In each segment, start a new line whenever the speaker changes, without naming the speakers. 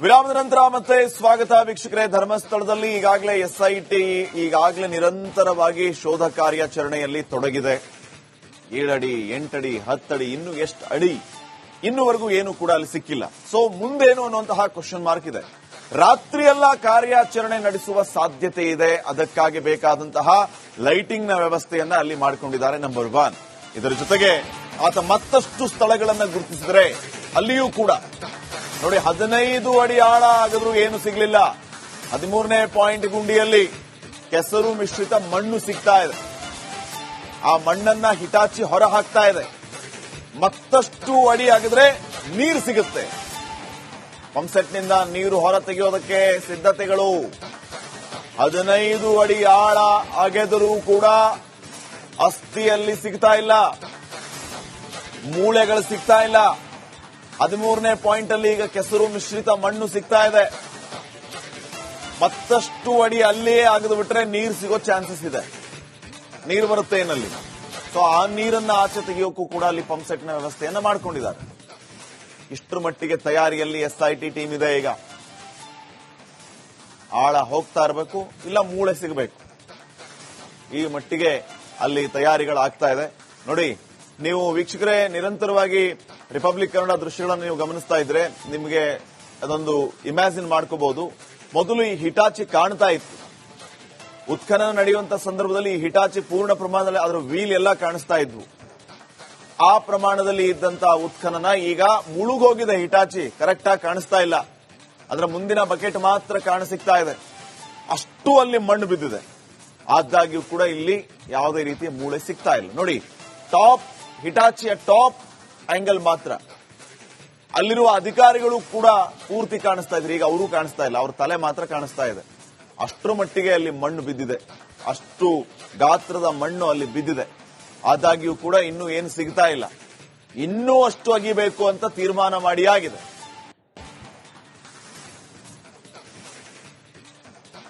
ವಿರಾಮದ ನಂತರ ಮತ್ತೆ ಸ್ವಾಗತ ವೀಕ್ಷಕರೇ. ಧರ್ಮಸ್ಥಳದಲ್ಲಿ ಈಗಾಗಲೇ ಎಸ್ಐಟಿ ಈಗಾಗಲೇ ನಿರಂತರವಾಗಿ ಶೋಧ ಕಾರ್ಯಾಚರಣೆಯಲ್ಲಿ ತೊಡಗಿದೆ. ಏಳಡಿ, ಎಂಟಡಿ, ಹತ್ತಡಿ, ಇನ್ನು ಎಷ್ಟು ಅಡಿ, ಇನ್ನುವರೆಗೂ ಏನು ಕೂಡ ಅಲ್ಲಿ ಸಿಕ್ಕಿಲ್ಲ. ಸೊ ಮುಂದೇನು ಅನ್ನುವಂತಹ ಕ್ವಶನ್ ಮಾರ್ಕ್ ಇದೆ. ರಾತ್ರಿಯೆಲ್ಲ ಕಾರ್ಯಾಚರಣೆ ನಡೆಸುವ ಸಾಧ್ಯತೆ ಇದೆ. ಅದಕ್ಕಾಗಿ ಬೇಕಾದಂತಹ ನ ವ್ಯವಸ್ಥೆಯನ್ನ ಅಲ್ಲಿ ಮಾಡಿಕೊಂಡಿದ್ದಾರೆ ನಂಬರ್ ಒನ್ ಇದರ ಜೊತೆಗೆ ಆತ ಮತ್ತಷ್ಟು ಸ್ಥಳಗಳನ್ನು ಗುರುತಿಸಿದರೆ ಅಲ್ಲಿಯೂ ಕೂಡ ನೋಡಿ, ಹದಿನೈದು ಅಡಿ ಆಳ ಆಗಿದ್ರು ಏನು ಸಿಗ್ಲಿಲ್ಲ. ಹದಿಮೂರನೇ ಪಾಯಿಂಟ್ ಗುಂಡಿಯಲ್ಲಿ ಕೆಸರು ಮಿಶ್ರಿತ ಮಣ್ಣು ಸಿಗ್ತಾ ಇದೆ. ಆ ಮಣ್ಣನ್ನ ಹಿಟಾಚಿ ಹೊರ ಹಾಕ್ತಾ ಇದೆ. ಮತ್ತಷ್ಟು ಅಡಿ ಆಗಿದ್ರೆ ನೀರು ಸಿಗುತ್ತೆ. ಪಂಪ್ಸೆಟ್ನಿಂದ ನೀರು ಹೊರ ತೆಗೆಯೋದಕ್ಕೆ ಸಿದ್ಧತೆಗಳು. ಹದಿನೈದು ಅಡಿ ಆಳ ಅಗೆದರೂ ಕೂಡ ಅಸ್ಥಿಯಲ್ಲಿ ಸಿಗ್ತಾ ಇಲ್ಲ. ಮೂಳೆಗಳು ಸಿಗ್ತಾ ಇಲ್ಲ. ಹದಿಮೂರನೇ ಪಾಯಿಂಟ್ ಅಲ್ಲಿ ಈಗ ಕೆಸರು ಮಿಶ್ರಿತ ಮಣ್ಣು ಸಿಗ್ತಾ ಇದೆ. ಮತ್ತಷ್ಟು ಅಡಿ ಅಲ್ಲಿಯೇ ಆಗದು ಬಿಟ್ರೆ ನೀರು ಸಿಗೋ ಚಾನ್ಸಸ್ ಇದೆ. ನೀರು ಬರುತ್ತೆ ಏನಲ್ಲಿ. ಸೊ ಆ ನೀರನ್ನ ಆಚೆ ತೆಗೆಯೋಕ್ಕೂ ಕೂಡ ಅಲ್ಲಿ ಪಂಪ್ ಸೆಟ್ನ ವ್ಯವಸ್ಥೆಯನ್ನ ಮಾಡ್ಕೊಂಡಿದ್ದಾರೆ. ಇಷ್ಟರ ಮಟ್ಟಿಗೆ ತಯಾರಿಯಲ್ಲಿ ಟಿ ಟೀಮ್ ಇದೆ ಈಗ. ಆಳ ಹೋಗ್ತಾ ಇರಬೇಕು, ಇಲ್ಲ ಮೂಳೆ ಸಿಗಬೇಕು. ಈ ಮಟ್ಟಿಗೆ ಅಲ್ಲಿ ತಯಾರಿಗಳಾಗ್ತಾ ಇದೆ. ನೋಡಿ ನೀವು ವೀಕ್ಷಕರೇ, ನಿರಂತರವಾಗಿ ರಿಪಬ್ಲಿಕ್ ಕನ್ನಡ ದೃಶ್ಯಗಳನ್ನು ನೀವು ಗಮನಿಸ್ತಾ ಇದ್ರೆ ನಿಮಗೆ ಅದೊಂದು ಇಮ್ಯಾಜಿನ್ ಮಾಡ್ಕೋಬಹುದು. ಮೊದಲು ಈ ಹಿಟಾಚಿ ಕಾಣ್ತಾ ಇತ್ತು. ಉತ್ಖನನ ನಡೆಯುವಂತ ಸಂದರ್ಭದಲ್ಲಿ ಈ ಹಿಟಾಚಿ ಪೂರ್ಣ ಪ್ರಮಾಣದಲ್ಲಿ ಅದರ ವೀಲ್ ಎಲ್ಲ ಕಾಣಿಸ್ತಾ ಇದ್ವು. ಆ ಪ್ರಮಾಣದಲ್ಲಿ ಇದ್ದಂತ ಉತ್ಖನನ ಈಗ ಮುಳುಗೋಗಿದ ಹಿಟಾಚಿ ಕರೆಕ್ಟ್ ಆಗಿ ಕಾಣಿಸ್ತಾ ಇಲ್ಲ. ಅದರ ಮುಂದಿನ ಬಕೆಟ್ ಮಾತ್ರ ಕಾಣಸಿಗ್ತಾ ಇದೆ. ಅಷ್ಟು ಅಲ್ಲಿ ಮಣ್ಣು ಬಿದ್ದಿದೆ. ಆದಾಗ್ಯೂ ಕೂಡ ಇಲ್ಲಿ ಯಾವುದೇ ರೀತಿಯ ಮೂಳೆ ಸಿಗ್ತಾ ಇಲ್ಲ. ನೋಡಿ, ಟಾಪ್ ಹಿಟಾಚಿಯ ಟಾಪ್ ಆಂಗಲ್ ಮಾತ್ರ. ಅಲ್ಲಿರುವ ಅಧಿಕಾರಿಗಳು ಕೂಡ ಪೂರ್ತಿ ಕಾಣಿಸ್ತಾ ಇದ್ರು. ಈಗ ಅವರು ಕಾಣಿಸ್ತಾ ಇಲ್ಲ. ಅವ್ರ ತಲೆ ಮಾತ್ರ ಕಾಣಿಸ್ತಾ ಇದೆ. ಅಷ್ಟರ ಮಟ್ಟಿಗೆ ಅಲ್ಲಿ ಮಣ್ಣು ಬಿದ್ದಿದೆ. ಅಷ್ಟು ಗಾತ್ರದ ಮಣ್ಣು ಅಲ್ಲಿ ಬಿದ್ದಿದೆ. ಆದಾಗ್ಯೂ ಕೂಡ ಇನ್ನೂ ಏನು ಸಿಗ್ತಾ ಇಲ್ಲ. ಇನ್ನೂ ಅಷ್ಟು ಅಗಿಬೇಕು ಅಂತ ತೀರ್ಮಾನ ಮಾಡಿ ಆಗಿದೆ.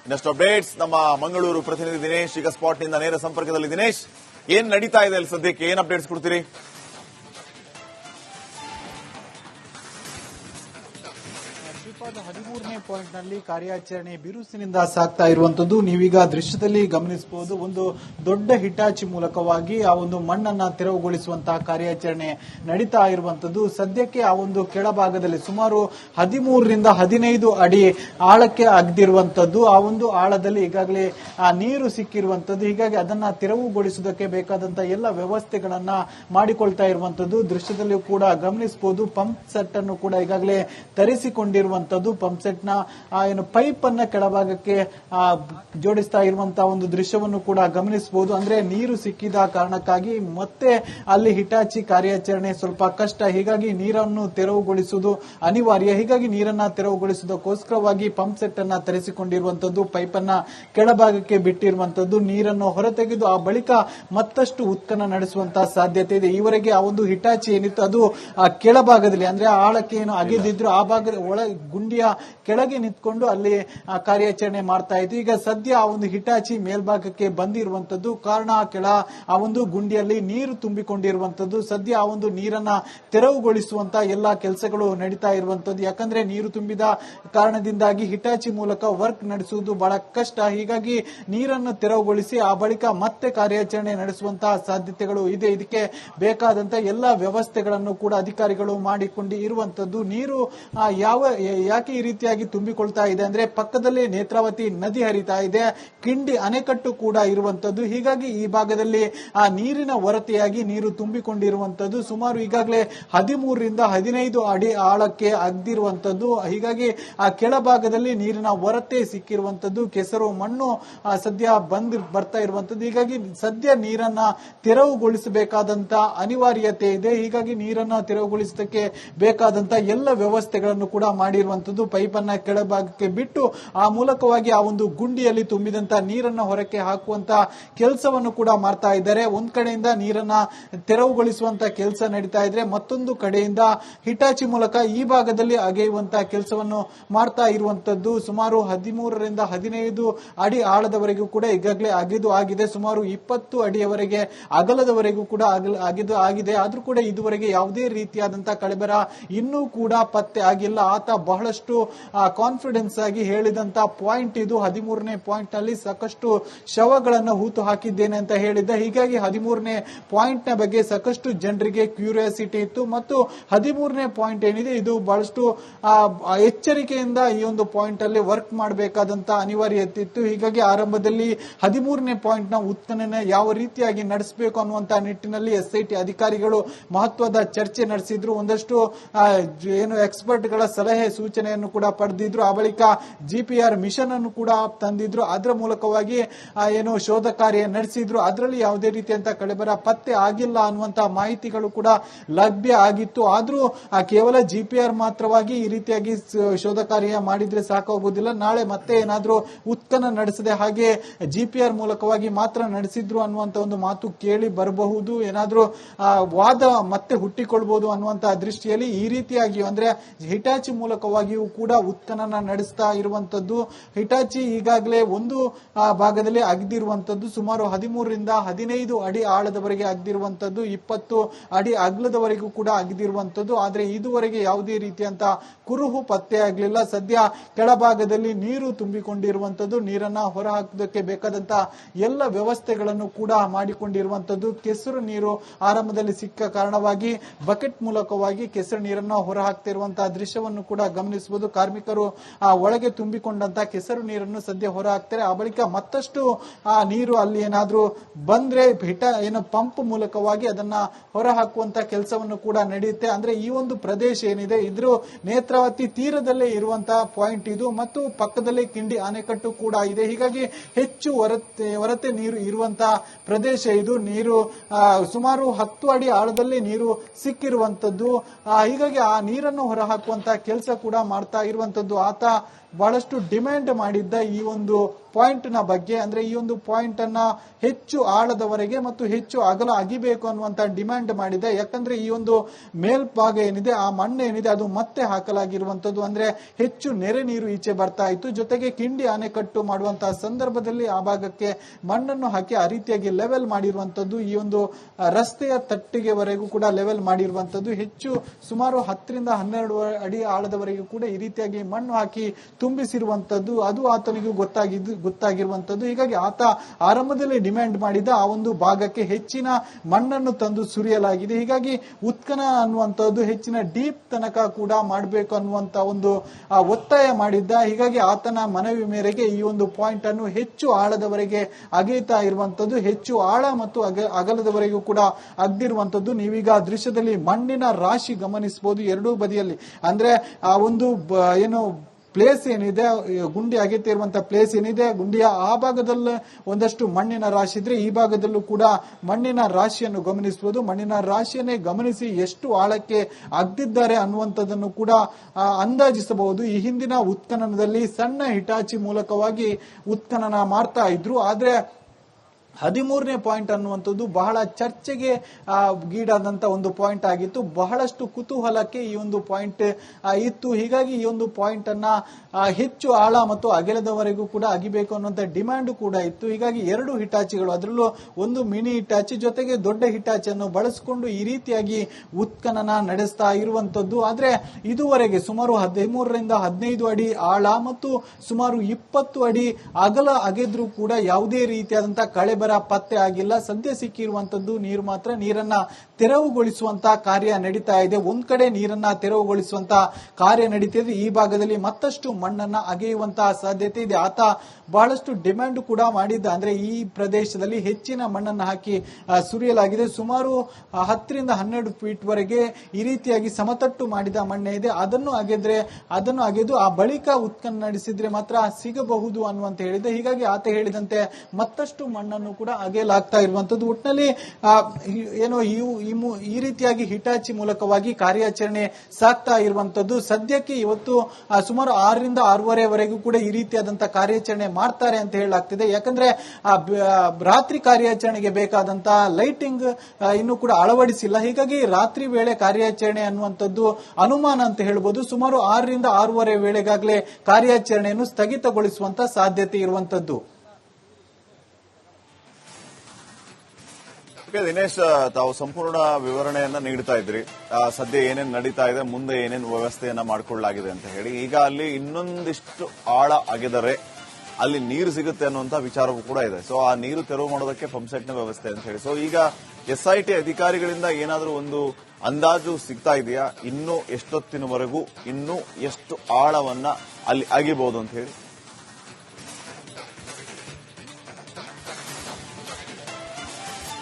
ಇನ್ನಷ್ಟು ಅಪ್ಡೇಟ್ಸ್ ನಮ್ಮ ಮಂಗಳೂರು ಪ್ರತಿನಿಧಿ ದಿನೇಶ್, ಈಗ ಸ್ಪಾಟ್ನಿಂದ ನೇರ ಸಂಪರ್ಕದಲ್ಲಿ ದಿನೇಶ್. ಏನ್ ನಡೀತಾ ಇದೆ ಅಲ್ಲಿ ಸದ್ಯಕ್ಕೆ? ಏನ್ ಅಪ್ಡೇಟ್ಸ್ ಕೊಡ್ತೀರಿ?
ಹದಿಮೂರನೇ ಪಾಯಿಂಟ್ನಲ್ಲಿ ಕಾರ್ಯಾಚರಣೆ ಬಿರುಸಿನಿಂದ ಸಾಗ್ತಾ ಇರುವಂತದ್ದು. ನೀವೀಗ ದೃಶ್ಯದಲ್ಲಿ ಗಮನಿಸಬಹುದು, ಒಂದು ದೊಡ್ಡ ಹಿಟಾಚಿ ಮೂಲಕವಾಗಿ ಆ ಒಂದು ಮಣ್ಣನ್ನ ತೆರವುಗೊಳಿಸುವಂತಹ ಕಾರ್ಯಾಚರಣೆ ನಡೀತಾ ಇರುವಂತದ್ದು. ಸದ್ಯಕ್ಕೆ ಆ ಒಂದು ಕೆಳಭಾಗದಲ್ಲಿ ಸುಮಾರು ಹದಿಮೂರರಿಂದ ಹದಿನೈದು ಅಡಿ ಆಳಕ್ಕೆ ಅಗ್ದಿರುವಂತದ್ದು. ಆ ಒಂದು ಆಳದಲ್ಲಿ ಈಗಾಗಲೇ, ಆ, ನೀರು ಸಿಕ್ಕಿರುವಂತದ್ದು. ಹೀಗಾಗಿ ಅದನ್ನ ತೆರವುಗೊಳಿಸುವುದಕ್ಕೆ ಬೇಕಾದಂತಹ ಎಲ್ಲ ವ್ಯವಸ್ಥೆಗಳನ್ನ ಮಾಡಿಕೊಳ್ತಾ ಇರುವಂತದ್ದು. ದೃಶ್ಯದಲ್ಲಿ ಕೂಡ ಗಮನಿಸಬಹುದು, ಪಂಪ್ ಸೆಟ್ ಅನ್ನು ಕೂಡ ಈಗಾಗಲೇ ತರಿಸಿಕೊಂಡಿರುವಂತದ್ದು. ಪಂಪ್ ಸೆಟ್ನ ಆ ಏನು ಪೈಪ್ ಅನ್ನ ಕೆಳಭಾಗಕ್ಕೆ ಆ, ಜೋಡಿಸ್ತಾ ಇರುವಂತಹ ಒಂದು ದೃಶ್ಯವನ್ನು ಕೂಡ ಗಮನಿಸಬಹುದು. ಅಂದ್ರೆ ನೀರು ಸಿಕ್ಕಿದ ಕಾರಣಕ್ಕಾಗಿ ಮತ್ತೆ ಅಲ್ಲಿ ಹಿಟಾಚಿ ಕಾರ್ಯಾಚರಣೆ ಸ್ವಲ್ಪ ಕಷ್ಟ. ಹೀಗಾಗಿ ನೀರನ್ನು ತೆರವುಗೊಳಿಸುವುದು ಅನಿವಾರ್ಯ. ಹೀಗಾಗಿ ನೀರನ್ನ ತೆರವುಗೊಳಿಸುವುದಕ್ಕೋಸ್ಕರವಾಗಿ ಪಂಪ್ ಸೆಟ್ ಅನ್ನ ತರಿಸಿಕೊಂಡಿರುವಂತದ್ದು ಪೈಪ್ ಅನ್ನ ಕೆಳಭಾಗಕ್ಕೆ ಬಿಟ್ಟಿರುವಂತದ್ದು ನೀರನ್ನು ಹೊರತೆಗೆದು ಆ ಬಳಿಕ ಮತ್ತಷ್ಟು ಉತ್ಖನ ನಡೆಸುವಂತಹ ಸಾಧ್ಯತೆ ಇದೆ. ಈವರೆಗೆ ಆ ಒಂದು ಹಿಟಾಚಿ ಏನಿತ್ತು ಅದು ಕೆಳಭಾಗದಲ್ಲಿ ಅಂದ್ರೆ ಆಳಕ್ಕೆ ಏನು ಅಗೆದಿದ್ರು ಆ ಭಾಗದ ಒಳ ಗುಂಡಿಯ ಕೆಳಗೆ ನಿಂತ್ಕೊಂಡು ಅಲ್ಲಿ ಕಾರ್ಯಾಚರಣೆ ಮಾಡ್ತಾ ಇದ್ವಿ. ಈಗ ಸದ್ಯ ಆ ಒಂದು ಹಿಟಾಚಿ ಮೇಲ್ಭಾಗಕ್ಕೆ ಬಂದಿರುವಂತದ್ದು ಕಾರಣ ಕೆಳ ಆ ಒಂದು ಗುಂಡಿಯಲ್ಲಿ ನೀರು ತುಂಬಿಕೊಂಡಿರುವಂತದ್ದು ಸದ್ಯ ಆ ಒಂದು ನೀರನ್ನ ತೆರವುಗೊಳಿಸುವಂತ ಎಲ್ಲಾ ಕೆಲಸಗಳು ನಡೀತಾ ಇರುವಂತದ್ದು ಯಾಕಂದ್ರೆ ನೀರು ತುಂಬಿದ ಕಾರಣದಿಂದಾಗಿ ಹಿಟಾಚಿ ಮೂಲಕ ವರ್ಕ್ ನಡೆಸುವುದು ಬಹಳ ಕಷ್ಟ. ಹೀಗಾಗಿ ನೀರನ್ನು ತೆರವುಗೊಳಿಸಿ ಆ ಬಳಿಕ ಮತ್ತೆ ಕಾರ್ಯಾಚರಣೆ ನಡೆಸುವಂತಹ ಸಾಧ್ಯತೆಗಳು ಇದೆ. ಇದಕ್ಕೆ ಬೇಕಾದಂತ ಎಲ್ಲಾ ವ್ಯವಸ್ಥೆಗಳನ್ನು ಕೂಡ ಅಧಿಕಾರಿಗಳು ಮಾಡಿಕೊಂಡು ಇರುವಂತದ್ದು ನೀರು ಯಾವ, ಯಾಕೆ ಈ ರೀತಿಯಾಗಿ ತುಂಬಿಕೊಳ್ತಾ ಇದೆ ಅಂದ್ರೆ ಪಕ್ಕದಲ್ಲಿ ನೇತ್ರಾವತಿ ನದಿ ಹರಿತಾ ಇದೆ. ಕಿಂಡಿ ಅಣೆಕಟ್ಟು ಕೂಡ ಇರುವಂತದ್ದು. ಹೀಗಾಗಿ ಈ ಭಾಗದಲ್ಲಿ ಆ ನೀರಿನ ಹೊರತೆಯಾಗಿ ನೀರು ತುಂಬಿಕೊಂಡಿರುವಂತದ್ದು. ಸುಮಾರು ಈಗಾಗಲೇ ಹದಿಮೂರರಿಂದ ಹದಿನೈದು ಅಡಿ ಆಳಕ್ಕೆ ಅಗ್ದಿರುವಂತದ್ದು. ಹೀಗಾಗಿ ಆ ಕೆಳಭಾಗದಲ್ಲಿ ನೀರಿನ ಹೊರತೆ ಸಿಕ್ಕಿರುವಂತದ್ದು. ಕೆಸರು ಮಣ್ಣು ಸದ್ಯ ಬಂದ್ ಬರ್ತಾ ಇರುವಂತದ್ದು. ಹೀಗಾಗಿ ಸದ್ಯ ನೀರನ್ನ ತೆರವುಗೊಳಿಸಬೇಕಾದಂತ ಅನಿವಾರ್ಯತೆ ಇದೆ. ಹೀಗಾಗಿ ನೀರನ್ನ ತೆರವುಗೊಳಿಸೋದಕ್ಕೆ ಬೇಕಾದಂತ ಎಲ್ಲ ವ್ಯವಸ್ಥೆಗಳನ್ನು ಕೂಡ ಮಾಡಿರುವಂತದ್ದು. ಪೈಪನ್ನ ಕೆಳಭಾಗಕ್ಕೆ ಬಿಟ್ಟು ಆ ಮೂಲಕವಾಗಿ ಆ ಒಂದು ಗುಂಡಿಯಲ್ಲಿ ತುಂಬಿದಂತ ನೀರನ್ನ ಹೊರಕ್ಕೆ ಹಾಕುವಂತ ಕೆಲಸವನ್ನು ಕೂಡ ಮಾಡ್ತಾ ಇದ್ದಾರೆ. ಒಂದ್ ಕಡೆಯಿಂದ ನೀರನ್ನ ತೆರವುಗೊಳಿಸುವಂತ ಕೆಲಸ ನಡೀತಾ ಇದ್ರೆ ಮತ್ತೊಂದು ಕಡೆಯಿಂದ ಹಿಟಾಚಿ ಮೂಲಕ ಈ ಭಾಗದಲ್ಲಿ ಅಗೆಯುವಂತ ಕೆಲಸವನ್ನು ಮಾಡ್ತಾ ಇರುವಂತದ್ದು ಸುಮಾರು ಹದಿಮೂರರಿಂದ ಹದಿನೈದು ಅಡಿ ಆಳದವರೆಗೂ ಕೂಡ ಈಗಾಗಲೇ ಅಗೆದು ಆಗಿದೆ. ಸುಮಾರು ಇಪ್ಪತ್ತು ಅಡಿಯವರೆಗೆ ಅಗಲದವರೆಗೂ ಕೂಡ ಅಗೆದು ಆಗಿದೆ. ಆದ್ರೂ ಕೂಡ ಇದುವರೆಗೆ ಯಾವುದೇ ರೀತಿಯಾದಂತಹ ಕಳೆಬರ ಇನ್ನೂ ಕೂಡ ಪತ್ತೆ ಆಗಿಲ್ಲ. ಆತ ಬಹಳಷ್ಟು ಕಾನ್ಫಿಡೆನ್ಸ್ ಆಗಿ ಹೇಳಿದಂತ ಪಾಯಿಂಟ್ ಇದು. ಹದಿಮೂರನೇ ಪಾಯಿಂಟ್ನಲ್ಲಿ ಸಾಕಷ್ಟು ಶವಗಳನ್ನು ಹೂತು ಹಾಕಿದ್ದೇನೆ ಅಂತ ಹೇಳಿದ್ದ. ಹೀಗಾಗಿ ಹದಿಮೂರನೇ ಪಾಯಿಂಟ್ನ ಬಗ್ಗೆ ಸಾಕಷ್ಟು ಜನರಿಗೆ ಕ್ಯೂರಿಯಾಸಿಟಿ ಇತ್ತು. ಮತ್ತು ಹದಿಮೂರನೇ ಪಾಯಿಂಟ್ ಏನಿದೆ, ಇದು ಬಹಳಷ್ಟು ಎಚ್ಚರಿಕೆಯಿಂದ ಈ ಒಂದು ಪಾಯಿಂಟ್ ಅಲ್ಲಿ ವರ್ಕ್ ಮಾಡಬೇಕಾದಂತ ಅನಿವಾರ್ಯತೆ ಇತ್ತು ಹೀಗಾಗಿ ಆರಂಭದಲ್ಲಿ ಹದಿಮೂರನೇ ಪಾಯಿಂಟ್ನ ಉತ್ಖನನ ಯಾವ ರೀತಿಯಾಗಿ ನಡೆಸಬೇಕು ಅನ್ನುವಂತ ನಿಟ್ಟಿನಲ್ಲಿ ಎಸ್ ಐ ಟಿ ಅಧಿಕಾರಿಗಳು ಮಹತ್ವದ ಚರ್ಚೆ ನಡೆಸಿದ್ರು. ಒಂದಷ್ಟು ಏನು ಎಕ್ಸ್ಪರ್ಟ್ಗಳ ಸಲಹೆ ಸೂಚನೆಯನ್ನು ಕೂಡ ಪಡೆದಿದ್ರು. ಆ ಬಳಿಕ ಜಿ ಪಿ ಆರ್ ಮಿಷನ್ ಅನ್ನು ಕೂಡ ತಂದಿದ್ರು. ಅದರ ಮೂಲಕವಾಗಿ ಏನು ಶೋಧ ಕಾರ್ಯ ನಡೆಸಿದ್ರು. ಅದರಲ್ಲಿ ಯಾವುದೇ ರೀತಿಯಂತ ಕಳೆಬರ ಪತ್ತೆ ಆಗಿಲ್ಲ ಅನ್ನುವಂತಹ ಮಾಹಿತಿಗಳು ಕೂಡ ಲಭ್ಯ ಆಗಿತ್ತು. ಆದ್ರೂ ಜಿ ಕೇವಲ ಆರ್ ಮಾತ್ರವಾಗಿ ಈ ರೀತಿಯಾಗಿ ಶೋಧ ಕಾರ್ಯ ಮಾಡಿದ್ರೆ ಸಾಕಾಗುವುದಿಲ್ಲ ನಾಳೆ ಮತ್ತೆ ಏನಾದರೂ ಉತ್ಖನ ನಡೆಸದೆ ಹಾಗೆ ಜಿಪಿಆರ್ ಮೂಲಕವಾಗಿ ಮಾತ್ರ ನಡೆಸಿದ್ರು ಅನ್ನುವಂತ ಒಂದು ಮಾತು ಕೇಳಿ ಬರಬಹುದು. ಏನಾದ್ರೂ ವಾದ ಮತ್ತೆ ಹುಟ್ಟಿಕೊಳ್ಬಹುದು ಅನ್ನುವಂತಹ ದೃಷ್ಟಿಯಲ್ಲಿ ಈ ರೀತಿಯಾಗಿ ಅಂದ್ರೆ ಹಿಟಾಚಿ ಮೂಲಕವಾಗಿಯೂ ಕೂಡ ಉತ್ಖನನ ನಡೆಸ್ತಾ ಇರುವಂತದ್ದು. ಹಿಟಾಚಿ ಈಗಾಗಲೇ ಒಂದು ಭಾಗದಲ್ಲಿ ಅಗ್ದಿರುವಂತದ್ದು. ಸುಮಾರು ಹದಿಮೂರರಿಂದ ಹದಿನೈದು ಅಡಿ ಆಳದವರೆಗೆ ಅಗ್ದಿರುವಂತದ್ದು. ಇಪ್ಪತ್ತು ಅಡಿ ಅಗ್ಲದವರೆಗೂ ಕೂಡ ಅಗ್ದಿರುವಂತದ್ದು. ಆದ್ರೆ ಇದುವರೆಗೆ ಯಾವುದೇ ರೀತಿಯಂತ ಕುರುಹು ಪತ್ತೆ ಆಗಲಿಲ್ಲ. ಸದ್ಯ ಕೆಳಭಾಗದಲ್ಲಿ ನೀರು ತುಂಬಿಕೊಂಡಿರುವಂತದ್ದು. ನೀರನ್ನ ಹೊರಹಾಕೋದಕ್ಕೆ ಬೇಕಾದಂತ ಎಲ್ಲ ವ್ಯವಸ್ಥೆಗಳನ್ನು ಕೂಡ ಮಾಡಿಕೊಂಡಿರುವಂತದ್ದು. ಕೆಸರು ನೀರು ಆರಂಭದಲ್ಲಿ ಸಿಕ್ಕ ಕಾರಣವಾಗಿ ಬಕೆಟ್ ಮೂಲಕವಾಗಿ ಕೆಸರು ನೀರನ್ನ ಹೊರಹಾಕ್ತಿರುವಂತಹ ದೃಶ್ಯವನ್ನು ಕೂಡ ಗಮನಿಸಬಹುದು ಕಾರ್ಮಿಕರು ಆ, ಒಳಗೆ ತುಂಬಿಕೊಂಡಂತ ಕೆಸರು ನೀರನ್ನು ಸದ್ಯ ಹೊರ ಹಾಕ್ತಾರೆ ಆ ಬಳಿಕ ಮತ್ತಷ್ಟು, ಆ, ನೀರು ಅಲ್ಲಿ ಏನಾದ್ರೂ ಬಂದ್ರೆ ಹಿಟ, ಏನು ಪಂಪ್ ಮೂಲಕವಾಗಿ ಅದನ್ನ ಹೊರ ಹಾಕುವಂತ ಕೆಲಸವನ್ನು ಕೂಡ ನಡೆಯುತ್ತೆ. ಅಂದ್ರೆ ಈ ಒಂದು ಪ್ರದೇಶ ಏನಿದೆ, ಇದ್ರು ನೇತ್ರಾವತಿ ತೀರದಲ್ಲೇ ಇರುವಂತಹ ಪಾಯಿಂಟ್ ಇದು. ಮತ್ತು ಪಕ್ಕದಲ್ಲೇ ಕಿಂಡಿ ಅಣೆಕಟ್ಟು ಕೂಡ ಇದೆ. ಹೀಗಾಗಿ ಹೆಚ್ಚು ಹೊರತೆ ಹೊರತೆ ನೀರು ಇರುವಂತಹ ಪ್ರದೇಶ ಇದು. ನೀರು ಸುಮಾರು ಹತ್ತು ಅಡಿ ಆಳದಲ್ಲಿ ನೀರು ಸಿಕ್ಕಿರುವಂತದ್ದು. ಹೀಗಾಗಿ ಆ ನೀರನ್ನು ಹೊರಹಾಕುವಂತ ಕೆಲಸ ಕೂಡ ಮಾಡ್ತಾ ಆತ ಬಹಳಷ್ಟು ಡಿಮ್ಯಾಂಡ್ ಮಾಡಿದ್ದ ಈ ಒಂದು ಪಾಯಿಂಟ್ನ ಬಗ್ಗೆ, ಅಂದ್ರೆ ಈ ಒಂದು ಪಾಯಿಂಟ್ ಅನ್ನ ಹೆಚ್ಚು ಆಳದವರೆಗೆ ಮತ್ತು ಹೆಚ್ಚು ಅಗಲ ಅಗಿಬೇಕು ಅನ್ನುವಂತ ಡಿಮ್ಯಾಂಡ್ ಮಾಡಿದೆ ಯಾಕಂದ್ರೆ ಈ ಒಂದು ಮೇಲ್ಭಾಗ ಏನಿದೆ, ಆ ಮಣ್ಣು ಏನಿದೆ, ಅದು ಮತ್ತೆ ಹಾಕಲಾಗಿರುವಂತದ್ದು ಅಂದ್ರೆ ಹೆಚ್ಚು ನೆರೆ ನೀರು ಈಚೆ ಬರ್ತಾ ಇತ್ತು. ಜೊತೆಗೆ ಕಿಂಡಿ ಅಣೆಕಟ್ಟು ಮಾಡುವಂತಹ ಸಂದರ್ಭದಲ್ಲಿ ಆ ಭಾಗಕ್ಕೆ ಮಣ್ಣನ್ನು ಹಾಕಿ ಆ ರೀತಿಯಾಗಿ ಲೆವೆಲ್ ಮಾಡಿರುವಂತದ್ದು ಈ ಒಂದು ರಸ್ತೆಯ ತಟ್ಟಿಗೆವರೆಗೂ ಕೂಡ ಲೆವೆಲ್ ಮಾಡಿರುವಂತದ್ದು ಹೆಚ್ಚು ಸುಮಾರು ಹತ್ತರಿಂದ ಹನ್ನೆರಡು ಅಡಿ ಆಳದವರೆಗೂ ಕೂಡ ಈ ರೀತಿಯಾಗಿ ಮಣ್ಣು ಹಾಕಿ ತುಂಬಿಸಿರುವಂತದ್ದು, ಅದು ಆತನಿಗೂ ಗೊತ್ತಾಗಿದ್ದು, ಗೊತ್ತಾಗಿರುವಂತದ್ದು. ಹೀಗಾಗಿ ಆತ ಆರಂಭದಲ್ಲಿ ಡಿಮ್ಯಾಂಡ್ ಮಾಡಿದ ಆ ಒಂದು ಭಾಗಕ್ಕೆ ಹೆಚ್ಚಿನ ಮಣ್ಣನ್ನು ತಂದು ಸುರಿಯಲಾಗಿದೆ. ಹೀಗಾಗಿ ಉತ್ಖನ ಅನ್ನುವಂಥದ್ದು ಹೆಚ್ಚಿನ ಡೀಪ್ ತನಕ ಕೂಡ ಮಾಡಬೇಕು ಅನ್ನುವಂತ ಒಂದು ಒತ್ತಾಯ ಮಾಡಿದ್ದ. ಹೀಗಾಗಿ ಆತನ ಮನವಿ ಮೇರೆಗೆ ಈ ಒಂದು ಪಾಯಿಂಟ್ ಅನ್ನು ಹೆಚ್ಚು ಆಳದವರೆಗೆ ಅಗೆಯುತ್ತಾ ಇರುವಂತದ್ದು ಹೆಚ್ಚು ಆಳ ಮತ್ತು ಅಗ- ಅಗಲದವರೆಗೂ ಕೂಡ ಅಗ್ದಿರುವಂತದ್ದು ನೀವೀಗ ದೃಶ್ಯದಲ್ಲಿ ಮಣ್ಣಿನ ರಾಶಿ ಗಮನಿಸಬಹುದು ಎರಡೂ ಬದಿಯಲ್ಲಿ. ಅಂದ್ರೆ ಆ ಒಂದು ಏನು ಪ್ಲೇಸ್ ಏನಿದೆ ಗುಂಡಿ ಅಗೆತಿರುವಂತಹ ಪ್ಲೇಸ್ ಏನಿದೆ, ಗುಂಡಿಯ ಆ ಭಾಗದಲ್ಲಿ ಒಂದಷ್ಟು ಮಣ್ಣಿನ ರಾಶಿ ಇದ್ರೆ ಈ ಭಾಗದಲ್ಲೂ ಕೂಡ ಮಣ್ಣಿನ ರಾಶಿಯನ್ನು ಗಮನಿಸಬಹುದು ಮಣ್ಣಿನ ರಾಶಿಯನ್ನೇ ಗಮನಿಸಿ ಎಷ್ಟು ಆಳಕ್ಕೆ ಅಗ್ದಿದ್ದಾರೆ ಅನ್ನುವಂಥದ್ದನ್ನು ಕೂಡ ಅಂದಾಜಿಸಬಹುದು. ಈ ಹಿಂದಿನ ಉತ್ಖನನದಲ್ಲಿ ಸಣ್ಣ ಹಿಟಾಚಿ ಮೂಲಕವಾಗಿ ಉತ್ಖನನ ಮಾಡ್ತಾ ಇದ್ರು. ಆದ್ರೆ ಹದಿಮೂರನೇ ಪಾಯಿಂಟ್ ಅನ್ನುವಂಥದ್ದು ಬಹಳ ಚರ್ಚೆಗೆ ಗೀಡಾದಂಥ ಒಂದು ಪಾಯಿಂಟ್ ಆಗಿತ್ತು. ಬಹಳಷ್ಟು ಕುತೂಹಲಕ್ಕೆ ಈ ಒಂದು ಪಾಯಿಂಟ್ ಇತ್ತು. ಹೀಗಾಗಿ ಈ ಒಂದು ಪಾಯಿಂಟ್ ಅನ್ನ ಹೆಚ್ಚು ಆಳ ಮತ್ತು ಅಗಲದವರೆಗೂ ಕೂಡ ಅಗಿಬೇಕು ಅನ್ನುವಂತ ಡಿಮ್ಯಾಂಡ್ ಕೂಡ ಇತ್ತು. ಹೀಗಾಗಿ ಎರಡು ಹಿಟಾಚಿಗಳು, ಅದರಲ್ಲೂ ಒಂದು ಮಿನಿ ಹಿಟಾಚಿ ಜೊತೆಗೆ ದೊಡ್ಡ ಹಿಟಾಚಿಯನ್ನು ಬಳಸಿಕೊಂಡು ಈ ರೀತಿಯಾಗಿ ಉತ್ಖನನ ನಡೆಸ್ತಾ ಇರುವಂತದ್ದು. ಆದ್ರೆ ಇದುವರೆಗೆ ಸುಮಾರು ಹದಿಮೂರರಿಂದ ಹದಿನೈದು ಅಡಿ ಆಳ ಮತ್ತು ಸುಮಾರು ಇಪ್ಪತ್ತು ಅಡಿ ಅಗಲ ಅಗೆದ್ರೂ ಕೂಡ ಯಾವುದೇ ರೀತಿಯಾದಂತಹ ಕಳೆಬರ ಪತ್ತೆ ಆಗಿಲ್ಲ. ಸದ್ಯ ಸಿಕ್ಕಿರುವಂತದ್ದು ನೀರು ಮಾತ್ರ, ನೀರನ್ನ ತೆರವುಗೊಳಿಸುವಂತ ಕಾರ್ಯ ನಡೀತಾ ಇದೆ. ಒಂದ್ ಕಡೆ ನೀರನ್ನ ತೆರವುಗೊಳಿಸುವಂತ ಕಾರ್ಯ ನಡೀತಿದೆ ಈ ಭಾಗದಲ್ಲಿ ಮತ್ತಷ್ಟು ಮಣ್ಣನ್ನ ಅಗೆಯುವಂತಹ ಸಾಧ್ಯತೆ ಇದೆ. ಆತ ಬಹಳಷ್ಟು ಡಿಮ್ಯಾಂಡ್ ಕೂಡ ಮಾಡಿದ್ದ. ಅಂದ್ರೆ ಈ ಪ್ರದೇಶದಲ್ಲಿ ಹೆಚ್ಚಿನ ಮಣ್ಣನ್ನು ಹಾಕಿ ಸುರಿಯಲಾಗಿದೆ. ಸುಮಾರು ಹತ್ತರಿಂದ ಹನ್ನೆರಡು ಫೀಟ್ ವರೆಗೆ ಈ ರೀತಿಯಾಗಿ ಸಮತಟ್ಟು ಮಾಡಿದ ಮಣ್ಣೆ ಇದೆ. ಅದನ್ನು ಅಗೆದ್ರೆ, ಅದನ್ನು ಅಗೆದು ಆ ಬಳಿಕ ಉತ್ಖನನ ನಡೆಸಿದ್ರೆ ಮಾತ್ರ ಸಿಗಬಹುದು ಅನ್ನುವಂತ ಹೇಳಿದೆ. ಹೀಗಾಗಿ ಆತ ಹೇಳಿದಂತೆ ಮತ್ತಷ್ಟು ಮಣ್ಣನ್ನು ಕೂಡ ಅಗೆಯಲಾಗ್ತಾ ಇರುವಂತದ್ದು. ಒಟ್ಟಿನಲ್ಲಿ ಏನೋ ಈ- ಈ ರೀತಿಯಾಗಿ ಹಿಟಾಚಿ ಮೂಲಕವಾಗಿ ಕಾರ್ಯಾಚರಣೆ ಸಾಗ್ತಾ ಇರುವಂತದ್ದು. ಸದ್ಯಕ್ಕೆ ಇವತ್ತು ಸುಮಾರು ಆರರಿಂದ ಆರೂವರೆವರೆಗೂ ಕೂಡ ಈ ರೀತಿಯಾದಂತಹ ಕಾರ್ಯಾಚರಣೆ ಮಾಡ್ತಾರೆ ಅಂತ ಹೇಳಲಾಗ್ತಿದೆ. ಯಾಕಂದ್ರೆ ರಾತ್ರಿ ಕಾರ್ಯಾಚರಣೆಗೆ ಬೇಕಾದಂತಹ ಲೈಟಿಂಗ್ ಇನ್ನು ಕೂಡ ಅಳವಡಿಸಿಲ್ಲ. ಹೀಗಾಗಿ ರಾತ್ರಿ ವೇಳೆ ಕಾರ್ಯಾಚರಣೆ ಅನ್ನುವಂಥದ್ದು ಅನುಮಾನ ಅಂತ ಹೇಳ್ಬೋದು. ಸುಮಾರು ಆರರಿಂದ ಆರೂವರೆ ವೇಳೆಗಾಗಲೇ ಕಾರ್ಯಾಚರಣೆಯನ್ನು ಸ್ಥಗಿತಗೊಳಿಸುವಂತಹ ಸಾಧ್ಯತೆ ಇರುವಂತದ್ದು.
ಓಕೆ ದಿನೇಶ್ ತಾವು ಸಂಪೂರ್ಣ ವಿವರಣೆಯನ್ನ ನೀಡ್ತಾ ಇದ್ರಿ. ಸದ್ಯ ಏನೇನ್ ನಡೀತಾ ಇದೆ, ಮುಂದೆ ಏನೇನ್ ವ್ಯವಸ್ಥೆಯನ್ನ ಮಾಡಿಕೊಳ್ಳಲಾಗಿದೆ ಅಂತ ಹೇಳಿ. ಈಗ ಅಲ್ಲಿ ಇನ್ನೊಂದಿಷ್ಟು ಆಳ ಆಗಿದರೆ ಅಲ್ಲಿ ನೀರು ಸಿಗುತ್ತೆ ಅನ್ನುವಂತ ವಿಚಾರವೂ ಕೂಡ ಇದೆ. ಸೊ ಆ ನೀರು ತೆರವು ಮಾಡೋದಕ್ಕೆ ಪಂಪ್ಸೆಟ್ನ ವ್ಯವಸ್ಥೆ ಅಂತ ಹೇಳಿ. ಸೊ ಈಗ ಎಸ್ಐಟಿ ಅಧಿಕಾರಿಗಳಿಂದ ಏನಾದರೂ ಒಂದು ಅಂದಾಜು ಸಿಗ್ತಾ ಇದೆಯಾ? ಇನ್ನೂ ಎಷ್ಟೊತ್ತಿನವರೆಗೂ ಇನ್ನೂ ಎಷ್ಟು ಆಳವನ್ನ ಅಲ್ಲಿ ಅಗಿಬಹುದು ಅಂತ ಹೇಳಿ.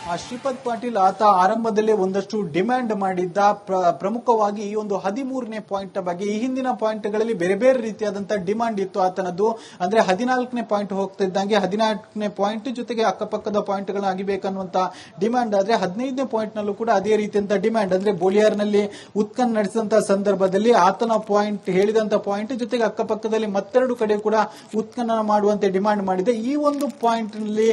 ಶ್ರೀಪದ್ ಪಾಟೀಲ್ ಆತ ಆರಂಭದಲ್ಲೇ ಒಂದಷ್ಟು ಡಿಮ್ಯಾಂಡ್ ಮಾಡಿದ್ದ ಪ್ರ- ಪ್ರಮುಖವಾಗಿ ಈ ಒಂದು ಹದಿಮೂರನೇ ಪಾಯಿಂಟ್ ಬಗ್ಗೆ ಈ ಹಿಂದಿನ ಪಾಯಿಂಟ್ಗಳಲ್ಲಿ ಬೇರೆ ಬೇರೆ ರೀತಿಯಾದಂತಹ ಡಿಮ್ಯಾಂಡ್ ಇತ್ತು ಆತನದ್ದು. ಅಂದ್ರೆ ಹದಿನಾಲ್ಕನೇ ಪಾಯಿಂಟ್ ಹೋಗ್ತಾ ಇದ್ದಂಗೆ ಹದಿನಾಲ್ಕನೇ ಪಾಯಿಂಟ್ ಜೊತೆಗೆ ಅಕ್ಕಪಕ್ಕದ ಪಾಯಿಂಟ್ಗಳನ್ನ ಆಗಿಬೇಕನ್ನುವಂತ ಡಿಮ್ಯಾಂಡ್. ಆದ್ರೆ ಹದಿನೈದನೇ ಪಾಯಿಂಟ್ ನಲ್ಲೂ ಕೂಡ ಅದೇ ರೀತಿಯಂತ ಡಿಮ್ಯಾಂಡ್. ಅಂದ್ರೆ ಬೋಳಿಯಾರ್ನಲ್ಲಿ ಉತ್ಕನ್ ನಡೆಸಿದಂತಹ ಸಂದರ್ಭದಲ್ಲಿ ಆತನ ಪಾಯಿಂಟ್ ಹೇಳಿದಂತ ಪಾಯಿಂಟ್ ಜೊತೆಗೆ ಅಕ್ಕಪಕ್ಕದಲ್ಲಿ ಮತ್ತೆರಡು ಕಡೆ ಕೂಡ ಉತ್ಖನನ ಮಾಡುವಂತೆ ಡಿಮ್ಯಾಂಡ್ ಮಾಡಿದೆ. ಈ ಒಂದು ಪಾಯಿಂಟ್ನಲ್ಲಿ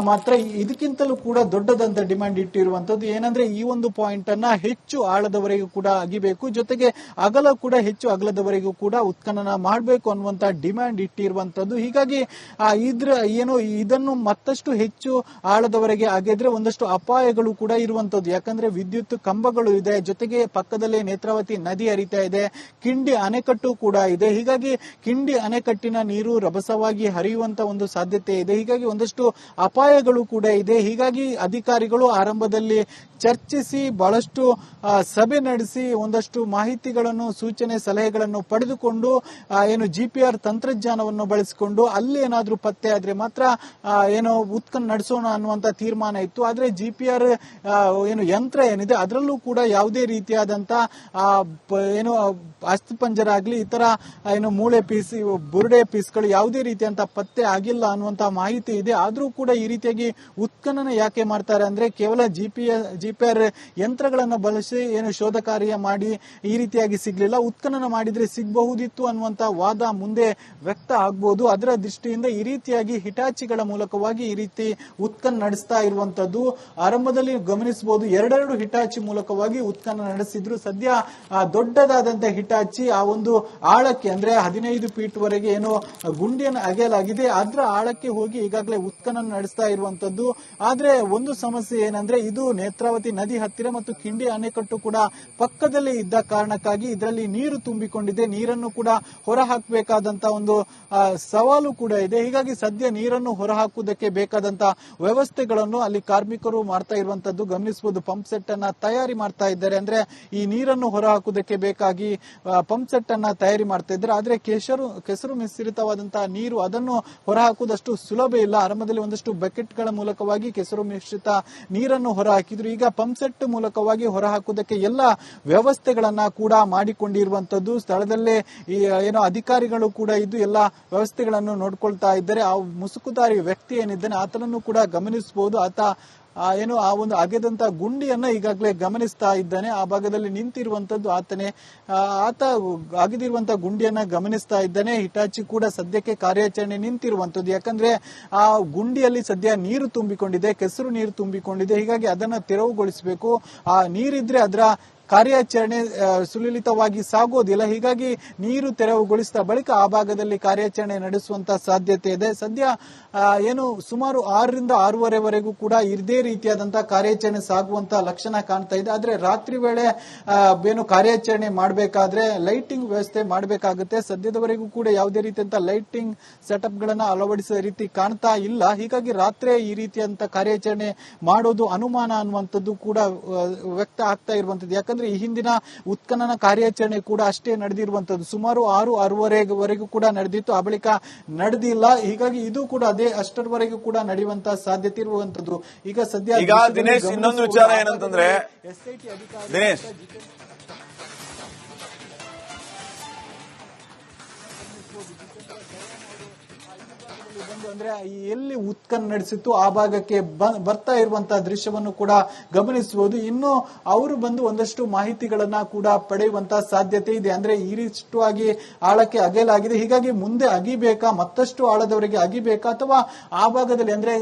ಮಾತ್ರ ಇದಕ್ಕಿಂತಲೂ ಕೂಡ ದೊಡ್ಡದಂತ ಡಿಮ್ಯಾಂಡ್ ಇಟ್ಟಿರುವಂತದ್ದು ಏನಂದ್ರೆ ಈ ಒಂದು ಪಾಯಿಂಟ್ ಅನ್ನ ಹೆಚ್ಚು ಆಳದವರೆಗೂ ಕೂಡ ಅಗಿಬೇಕು. ಜೊತೆಗೆ ಅಗಲ ಕೂಡ ಹೆಚ್ಚು ಅಗಲದವರೆಗೂ ಕೂಡ ಉತ್ಖನನ ಮಾಡಬೇಕು ಅನ್ನುವಂತ ಡಿಮ್ಯಾಂಡ್ ಇಟ್ಟಿರುವಂತದ್ದು ಹೀಗಾಗಿ ಇದ್ರ, ಏನು, ಇದನ್ನು ಮತ್ತಷ್ಟು ಹೆಚ್ಚು ಆಳದವರೆಗೆ ಅಗೆದ್ರೆ ಒಂದಷ್ಟು ಅಪಾಯಗಳು ಕೂಡ ಇರುವಂತದ್ದು ಯಾಕಂದ್ರೆ ವಿದ್ಯುತ್ ಕಂಬಗಳು ಇದೆ. ಜೊತೆಗೆ ಪಕ್ಕದಲ್ಲೇ ನೇತ್ರಾವತಿ ನದಿ ಹರಿತಾ ಇದೆ. ಕಿಂಡಿ ಅಣೆಕಟ್ಟು ಕೂಡ ಇದೆ. ಹೀಗಾಗಿ ಕಿಂಡಿ ಅಣೆಕಟ್ಟಿನ ನೀರು ರಭಸವಾಗಿ ಹರಿಯುವಂತ ಒಂದು ಸಾಧ್ಯತೆ ಇದೆ. ಹೀಗಾಗಿ ಒಂದಷ್ಟು ಅಪಾಯಗಳು ಕೂಡ ಇದೆ. ಹೀಗಾಗಿ ಅಧಿಕಾರಿಗಳು ಆರಂಭದಲ್ಲಿ ಚರ್ಚಿಸಿ ಬಹಳಷ್ಟು ಸಭೆ ನಡೆಸಿ ಒಂದಷ್ಟು ಮಾಹಿತಿಗಳನ್ನು, ಸೂಚನೆ, ಸಲಹೆಗಳನ್ನು ಪಡೆದುಕೊಂಡು ಏನು ಜಿಪಿಆರ್ ತಂತ್ರಜ್ಞಾನವನ್ನು ಬಳಸಿಕೊಂಡು ಅಲ್ಲಿ ಏನಾದರೂ ಪತ್ತೆ ಆದ್ರೆ ಮಾತ್ರ ಏನು ಉತ್ಕನ್ ನಡೆಸೋಣ ಅನ್ನುವಂತ ತೀರ್ಮಾನ ಇತ್ತು. ಆದ್ರೆ ಜಿಪಿಆರ್ ಏನು ಯಂತ್ರ ಏನಿದೆ ಅದರಲ್ಲೂ ಕೂಡ ಯಾವುದೇ ರೀತಿಯಾದಂತ ಏನು ಅಸ್ಥಿಪಂಜರ ಆಗಲಿ ಇತರ ತರ ಏನು ಮೂಳೆ ಪೀಸ್, ಬುರುಡೆ ಪೀಸ್ಗಳು ಯಾವುದೇ ರೀತಿಯಂತ ಪತ್ತೆ ಆಗಿಲ್ಲ ಅನ್ನುವಂತ ಮಾಹಿತಿ ಇದೆ. ಆದರೂ ಕೂಡ ಈ ರೀತಿಯಾಗಿ ಉತ್ಖನನ ಯಾಕೆ ಮಾಡ್ತಾರೆ ಅಂದ್ರೆ ಕೇವಲ ಜಿಪಿ ಜಿಪಿಆರ್ ಯಂತ್ರಗಳನ್ನು ಬಳಸಿ ಏನು ಶೋಧ ಕಾರ್ಯ ಮಾಡಿ ಈ ರೀತಿಯಾಗಿ ಸಿಗ್ಲಿಲ್ಲ. ಉತ್ಖನನ ಮಾಡಿದ್ರೆ ಸಿಗಬಹುದಿತ್ತು ಅನ್ನುವಂತ ವಾದ ಮುಂದೆ ವ್ಯಕ್ತ ಆಗ್ಬಹುದು ಅದರ ದೃಷ್ಟಿಯಿಂದ ಈ ರೀತಿಯಾಗಿ ಹಿಟಾಚಿಗಳ ಮೂಲಕವಾಗಿ ಈ ರೀತಿ ಉತ್ಖನನ ನಡೆಸ್ತಾ ಇರುವಂತದ್ದು. ಆರಂಭದಲ್ಲಿ ಗಮನಿಸಬಹುದು, ಎರಡೆರಡು ಹಿಟಾಚಿ ಮೂಲಕವಾಗಿ ಉತ್ಖನ ನಡೆಸಿದ್ರು. ಸದ್ಯ ದೊಡ್ಡದಾದಂತಹ ದೊಡ್ಡದಾದಂತ ಹಿಟಾಚಿ ಆ ಒಂದು ಆಳಕ್ಕೆ ಅಂದ್ರೆ ಹದಿನೈದು ಫೀಟ್ ವರೆಗೆ ಏನು ಗುಂಡಿಯನ್ನು ಅಗೆಯಲಾಗಿದೆ. ಅದರ ಆಳಕ್ಕೆ ಹೋಗಿ ಈಗಾಗಲೇ ಉತ್ಖನನ ನಡೆಸ್ತಾ ಇರುವಂತದ್ದು. ಆದ್ರೆ ಒಂದು ಸಮಸ್ಯೆ ಏನಂದ್ರೆ ಇದು ನೇತ್ರಾವತಿ ನದಿ ಹತ್ತಿರ ಮತ್ತು ಕಿಂಡಿ ಅಣೆಕಟ್ಟು ಕೂಡ ಪಕ್ಕದಲ್ಲಿ ಇದ್ದ ಕಾರಣಕ್ಕಾಗಿ ಇದರಲ್ಲಿ ನೀರು ತುಂಬಿಕೊಂಡಿದೆ. ನೀರನ್ನು ಕೂಡ ಹೊರ ಹಾಕಬೇಕಾದಂತ ಒಂದು ಸವಾಲು ಕೂಡ ಇದೆ. ಹೀಗಾಗಿ ಸದ್ಯ ನೀರನ್ನು ಹೊರ ಹಾಕುವುದಕ್ಕೆ ಬೇಕಾದಂತ ವ್ಯವಸ್ಥೆಗಳನ್ನು ಅಲ್ಲಿ ಕಾರ್ಮಿಕರು ಮಾಡ್ತಾ ಇರುವಂತದ್ದು ಗಮನಿಸಬಹುದು. ಪಂಪ್ ಸೆಟ್ ಅನ್ನ ತಯಾರಿ ಮಾಡ್ತಾ ಇದ್ದಾರೆ. ಅಂದ್ರೆ ಈ ನೀರನ್ನು ಹೊರ ಹಾಕುವುದಕ್ಕೆ ಬೇಕಾಗಿ ಪಂಪ್ ಸೆಟ್ ಅನ್ನ ತಯಾರಿ ಮಾಡ್ತಾ ಇದ್ದಾರೆ. ಆದ್ರೆ ಕೆಸರು ಕೆಸರು ಮಿಶ್ರಿತವಾದಂತಹ ನೀರು ಅದನ್ನು ಹೊರ ಹಾಕುವುದಷ್ಟು ಸುಲಭ ಇಲ್ಲ. ಆರಂಭದಲ್ಲಿ ಒಂದಷ್ಟು ಬಕೆಟ್ಗಳ ಮೂಲಕವಾಗಿ ಕೆಸರು ಮಿಶ್ರಿತ ನೀರನ್ನು ಹೊರ ಹಾಕಿದ್ರು ಈಗ ಪಂಪ್ ಸೆಟ್ ಮೂಲಕವಾಗಿ ಹೊರ ಹಾಕುವುದಕ್ಕೆ ಎಲ್ಲ ವ್ಯವಸ್ಥೆಗಳನ್ನ ಕೂಡ ಮಾಡಿಕೊಂಡಿರುವಂತದ್ದು. ಸ್ಥಳದಲ್ಲೇ ಏನೋ ಅಧಿಕಾರಿಗಳು ಕೂಡ ಇದ್ದು ಎಲ್ಲ ವ್ಯವಸ್ಥೆಗಳನ್ನು ನೋಡ್ಕೊಳ್ತಾ ಇದ್ದಾರೆ. ಆ ಮುಸುಕುದಾರಿ ವ್ಯಕ್ತಿ ಏನಿದ್ದಾನೆ, ಆತನನ್ನು ಕೂಡ ಗಮನಿಸಬಹುದು ಆತ ಏನು, ಆ ಒಂದು ಅಗೆದಂತ ಗುಂಡಿಯನ್ನ ಈಗಾಗಲೇ ಗಮನಿಸ್ತಾ ಇದ್ದಾನೆ. ಆ ಭಾಗದಲ್ಲಿ ನಿಂತಿರುವಂತದ್ದು ಆತನೇ ಆತ ಅಗೆದಿರುವಂತ ಗುಂಡಿಯನ್ನ ಗಮನಿಸ್ತಾ ಇದ್ದಾನೆ. ಹಿಟಾಚಿ ಕೂಡ ಸದ್ಯಕ್ಕೆ ಕಾರ್ಯಾಚರಣೆ ನಿಂತಿರುವಂತದ್ದು. ಯಾಕಂದ್ರೆ ಆ ಗುಂಡಿಯಲ್ಲಿ ಸದ್ಯ ನೀರು ತುಂಬಿಕೊಂಡಿದೆ, ಕೆಸರು ನೀರು ತುಂಬಿಕೊಂಡಿದೆ. ಹೀಗಾಗಿ ಅದನ್ನ ತೆರವುಗೊಳಿಸಬೇಕು. ಆ ನೀರಿದ್ರೆ ಅದರ ಕಾರ್ಯಾಚರಣೆ ಸುಲಲಿತವಾಗಿ ಸಾಗೋದಿಲ್ಲ. ಹೀಗಾಗಿ ನೀರು ತೆರವುಗೊಳಿಸಿದ ಬಳಿಕ ಆ ಭಾಗದಲ್ಲಿ ಕಾರ್ಯಾಚರಣೆ ನಡೆಸುವಂತ ಸಾಧ್ಯತೆ ಇದೆ. ಸದ್ಯ ಏನು ಸುಮಾರು ಆರರಿಂದ ಆರೂವರೆವರೆಗೂ ಕೂಡ ಇದೇ ರೀತಿಯಾದಂತಹ ಕಾರ್ಯಾಚರಣೆ ಸಾಗುವಂತ ಲಕ್ಷಣ ಕಾಣ್ತಾ ಇದೆ. ಆದ್ರೆ ರಾತ್ರಿ ವೇಳೆ ಏನು ಕಾರ್ಯಾಚರಣೆ ಮಾಡಬೇಕಾದ್ರೆ ಲೈಟಿಂಗ್ ವ್ಯವಸ್ಥೆ ಮಾಡಬೇಕಾಗುತ್ತೆ. ಸದ್ಯದವರೆಗೂ ಕೂಡ ಯಾವುದೇ ರೀತಿಯಂತ ಲೈಟಿಂಗ್ ಸೆಟಪ್ ಗಳನ್ನ ಅಳವಡಿಸಿದ ರೀತಿ ಕಾಣ್ತಾ ಇಲ್ಲ. ಹೀಗಾಗಿ ರಾತ್ರಿ ಈ ರೀತಿಯಂತ ಕಾರ್ಯಾಚರಣೆ ಮಾಡೋದು ಅನುಮಾನ ಅನ್ನುವಂಥದ್ದು ಕೂಡ ವ್ಯಕ್ತ ಆಗ್ತಾ ಇರುವಂತದ್ದು ಯಾಕಂದ್ರೆ ಈ ಹಿಂದಿನ ಉತ್ಖನನ ಕಾರ್ಯಾಚರಣೆ ಕೂಡ ಅಷ್ಟೇ ನಡೆದಿರುವಂತದ್ದು. ಸುಮಾರು ಆರು ಆರೂವರೆವರೆಗೂ ಕೂಡ ನಡೆದಿತ್ತು. ಆ ಬಳಿಕ ನಡೆದಿಲ್ಲ. ಹೀಗಾಗಿ ಇದು ಕೂಡ ಅದೇ ಅಷ್ಟರವರೆಗೂ ಕೂಡ ನಡೆಯುವಂತಹ ಸಾಧ್ಯತೆ ಇರುವಂತದ್ದು. ಈಗ ಸದ್ಯ
ಈಗ ದಿನೇಶ್ ಇನ್ನೊಂದು ವಿಚಾರ ಏನಂತಂದ್ರೆ
ಎಸ್ಐಟಿ ಅಧಿಕಾರಿ ಬಂದು ಅಂದ್ರೆ ಎಲ್ಲಿ ಉತ್ಕನ್ ನಡೆಸಿತ್ತು ಆ ಭಾಗಕ್ಕೆ ಬರ್ತಾ ಇರುವಂತಹ ದೃಶ್ಯವನ್ನು ಕೂಡ ಗಮನಿಸಬಹುದು. ಇನ್ನು ಅವರು ಬಂದು ಒಂದಷ್ಟು ಮಾಹಿತಿಗಳನ್ನ ಕೂಡ ಪಡೆಯುವಂತಹ ಸಾಧ್ಯತೆ ಇದೆ. ಅಂದ್ರೆ ಆಗಿ ಆಳಕ್ಕೆ ಅಗೆಯಲಾಗಿದೆ. ಹೀಗಾಗಿ ಮುಂದೆ ಅಗಿಬೇಕಾ, ಮತ್ತಷ್ಟು ಆಳದವರೆಗೆ ಅಗಿಬೇಕಾ, ಅಥವಾ ಆ ಭಾಗದಲ್ಲಿ ಅಂದ್ರೆ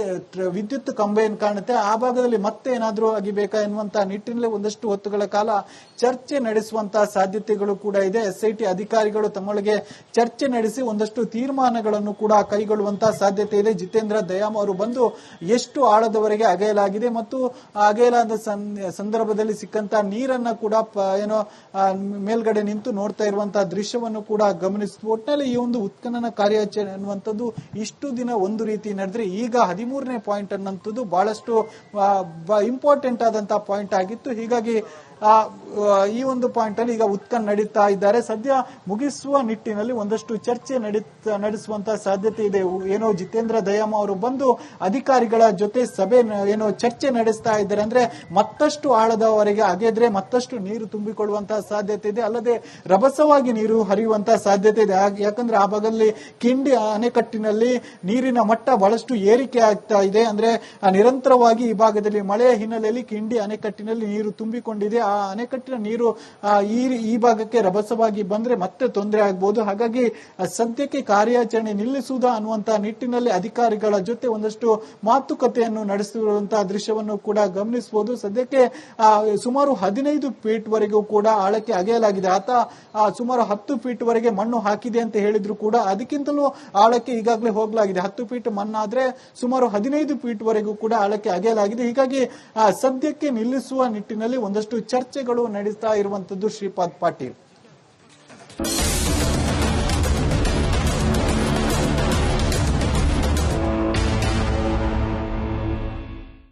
ವಿದ್ಯುತ್ ಕಂಬ ಏನ್ ಕಾಣುತ್ತೆ, ಆ ಭಾಗದಲ್ಲಿ ಮತ್ತೆ ಏನಾದರೂ ಅಗಿಬೇಕಾ ಎನ್ನುವಂತಹ ನಿಟ್ಟಿನಲ್ಲಿ ಒಂದಷ್ಟು ಹೊತ್ತುಗಳ ಕಾಲ ಚರ್ಚೆ ನಡೆಸುವಂತಹ ಸಾಧ್ಯತೆಗಳು ಕೂಡ ಇದೆ. ಎಸ್ಐಟಿ ಅಧಿಕಾರಿಗಳು ತಮ್ಮೊಳಗೆ ಚರ್ಚೆ ನಡೆಸಿ ಒಂದಷ್ಟು ತೀರ್ಮಾನಗಳನ್ನು ಕೂಡ ಕೈಗೊಳ್ಳುವಂತ ನಡೆಸುವಂತಹ ಸಾಧ್ಯತೆ ಇದೆ. ಜಿತೇಂದ್ರ, ದಯಾಮ್ ಅವರು ಬಂದು ಎಷ್ಟು ಆಳದವರೆಗೆ ಅಗೆಯಲಾಗಿದೆ ಮತ್ತು ಅಗೆಯಲಾದ ಸಂದರ್ಭದಲ್ಲಿ ಸಿಕ್ಕಂತ ನೀರನ್ನ ಕೂಡ ಏನೋ ಮೇಲ್ಗಡೆ ನಿಂತು ನೋಡ್ತಾ ಇರುವಂತಹ ದೃಶ್ಯವನ್ನು ಕೂಡ ಗಮನಿಸಿದ್ವು. ಒಟ್ಟಿನಲ್ಲಿ ಈ ಒಂದು ಉತ್ಖನನ ಕಾರ್ಯಾಚರಣೆ ಅನ್ನುವಂಥದ್ದು ಇಷ್ಟು ದಿನ ಒಂದು ರೀತಿ ನಡೆದ್ರೆ ಈಗ ಹದಿಮೂರನೇ ಪಾಯಿಂಟ್ ಅನ್ನುವಂಥದ್ದು ಬಹಳಷ್ಟು ಇಂಪಾರ್ಟೆಂಟ್ ಆದಂತಹ ಪಾಯಿಂಟ್ ಆಗಿತ್ತು. ಹೀಗಾಗಿ ಈ ಒಂದು ಪಾಯಿಂಟ್ ಅಲ್ಲಿ ಈಗ ಉತ್ಕನ್ ನಡೀತಾ ಇದ್ದಾರೆ. ಸದ್ಯ ಮುಗಿಸುವ ನಿಟ್ಟಿನಲ್ಲಿ ಒಂದಷ್ಟು ಚರ್ಚೆ ನಡೆಸುವಂತಹ ಸಾಧ್ಯತೆ ಇದೆ. ಏನೋ ಜಿತೇಂದ್ರ ದಯಾಮ ಅವರು ಬಂದು ಅಧಿಕಾರಿಗಳ ಜೊತೆ ಸಭೆ ಏನೋ ಚರ್ಚೆ ನಡೆಸ್ತಾ ಇದ್ದಾರೆ. ಅಂದ್ರೆ ಮತ್ತಷ್ಟು ಆಳದವರೆಗೆ ಅಗೆದ್ರೆ ಮತ್ತಷ್ಟು ನೀರು ತುಂಬಿಕೊಳ್ಳುವಂತಹ ಸಾಧ್ಯತೆ ಇದೆ. ಅಲ್ಲದೆ ರಭಸವಾಗಿ ನೀರು ಹರಿಯುವಂತಹ ಸಾಧ್ಯತೆ ಇದೆ. ಯಾಕಂದ್ರೆ ಆ ಭಾಗದಲ್ಲಿ ಕಿಂಡಿ ಅಣೆಕಟ್ಟಿನಲ್ಲಿ ನೀರಿನ ಮಟ್ಟ ಬಹಳಷ್ಟು ಏರಿಕೆ ಆಗ್ತಾ ಇದೆ. ಅಂದ್ರೆ ನಿರಂತರವಾಗಿ ಈ ಭಾಗದಲ್ಲಿ ಮಳೆಯ ಹಿನ್ನೆಲೆಯಲ್ಲಿ ಕಿಂಡಿ ಅಣೆಕಟ್ಟಿನಲ್ಲಿ ನೀರು ತುಂಬಿಕೊಂಡಿದೆ. ಅಣೆಕಟ್ಟಿನ ನೀರು ಈ ಈ ಭಾಗಕ್ಕೆ ರಭಸವಾಗಿ ಬಂದ್ರೆ ಮತ್ತೆ ತೊಂದರೆ ಆಗ್ಬಹುದು ಹಾಗಾಗಿ ಸದ್ಯಕ್ಕೆ ಕಾರ್ಯಾಚರಣೆ ನಿಲ್ಲಿಸುವುದ ಅನ್ನುವಂತಹ ನಿಟ್ಟಿನಲ್ಲಿ ಅಧಿಕಾರಿಗಳ ಜೊತೆ ಒಂದಷ್ಟು ಮಾತುಕತೆಯನ್ನು ನಡೆಸಿರುವಂತಹ ದೃಶ್ಯವನ್ನು ಕೂಡ ಗಮನಿಸಬಹುದು. ಸದ್ಯಕ್ಕೆ ಸುಮಾರು ಹದಿನೈದು ಫೀಟ್ ವರೆಗೂ ಕೂಡ ಆಳಕ್ಕೆ ಅಗೆಯಲಾಗಿದೆ. ಆತ ಸುಮಾರು ಹತ್ತು ಫೀಟ್ ವರೆಗೆ ಮಣ್ಣು ಹಾಕಿದೆ ಅಂತ ಹೇಳಿದ್ರು ಕೂಡ ಅದಕ್ಕಿಂತಲೂ ಆಳಕ್ಕೆ ಈಗಾಗಲೇ ಹೋಗಲಾಗಿದೆ. ಹತ್ತು ಫೀಟ್ ಮಣ್ಣಾದ್ರೆ ಸುಮಾರು ಹದಿನೈದು ಫೀಟ್ ವರೆಗೂ ಕೂಡ ಆಳಕ್ಕೆ ಅಗೆಯಲಾಗಿದೆ. ಹೀಗಾಗಿ ಆ, ಸದ್ಯಕ್ಕೆ ನಿಲ್ಲಿಸುವ ನಿಟ್ಟಿನಲ್ಲಿ ಒಂದಷ್ಟು ಚರ್ಚೆಗಳು ನಡೀತಾ ಇರುವಂತದ್ದು ಶ್ರೀಪಾದ್ ಪಾಟೀಲ್.